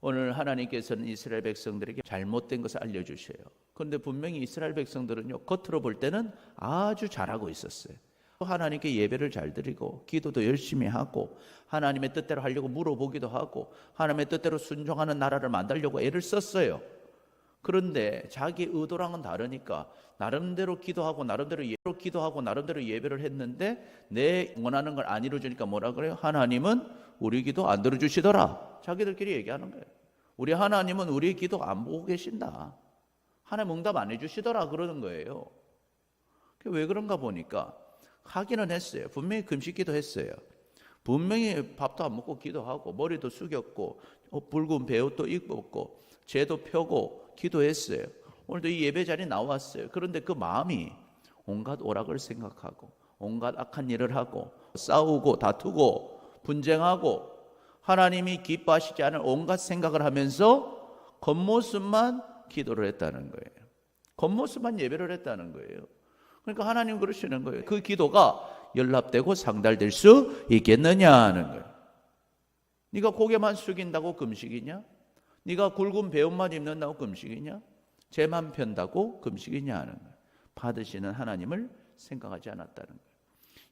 오늘 하나님께서는 이스라엘 백성들에게 잘못된 것을 알려주셔요. 그런데 분명히 이스라엘 백성들은요, 겉으로 볼 때는 아주 잘하고 있었어요. 하나님께 예배를 잘 드리고, 기도도 열심히 하고, 하나님의 뜻대로 하려고 물어보기도 하고, 하나님의 뜻대로 순종하는 나라를 만들려고 애를 썼어요. 그런데 자기 의도랑은 다르니까 나름대로 기도하고 나름대로 예로 기도하고 나름대로 예배를 했는데 내 원하는 걸 안 이루어 주니까 뭐라 그래요? 하나님은 우리 기도 안 들어 주시더라. 자기들끼리 얘기하는 거예요. 우리 하나님은 우리 기도 안 보고 계신다. 하나님 응답 안 해 주시더라 그러는 거예요. 왜 그런가 보니까 하기는 했어요. 분명히 금식 기도했어요. 분명히 밥도 안 먹고 기도하고 머리도 숙였고 어, 붉은 배옷도 입었고 죄도 펴고 기도했어요. 오늘도 이 예배 자리에 나왔어요. 그런데 그 마음이 온갖 오락을 생각하고 온갖 악한 일을 하고 싸우고 다투고 분쟁하고 하나님이 기뻐하시지 않을 온갖 생각을 하면서 겉모습만 기도를 했다는 거예요. 겉모습만 예배를 했다는 거예요. 그러니까 하나님 그러시는 거예요. 그 기도가 연락되고 상달될 수 있겠느냐는 거예요. 네가 고개만 숙인다고 금식이냐? 네가 굵은 배옷만 입는다고 금식이냐? 죄만 편다고 금식이냐 하는 거예요. 받으시는 하나님을 생각하지 않았다는 거예요.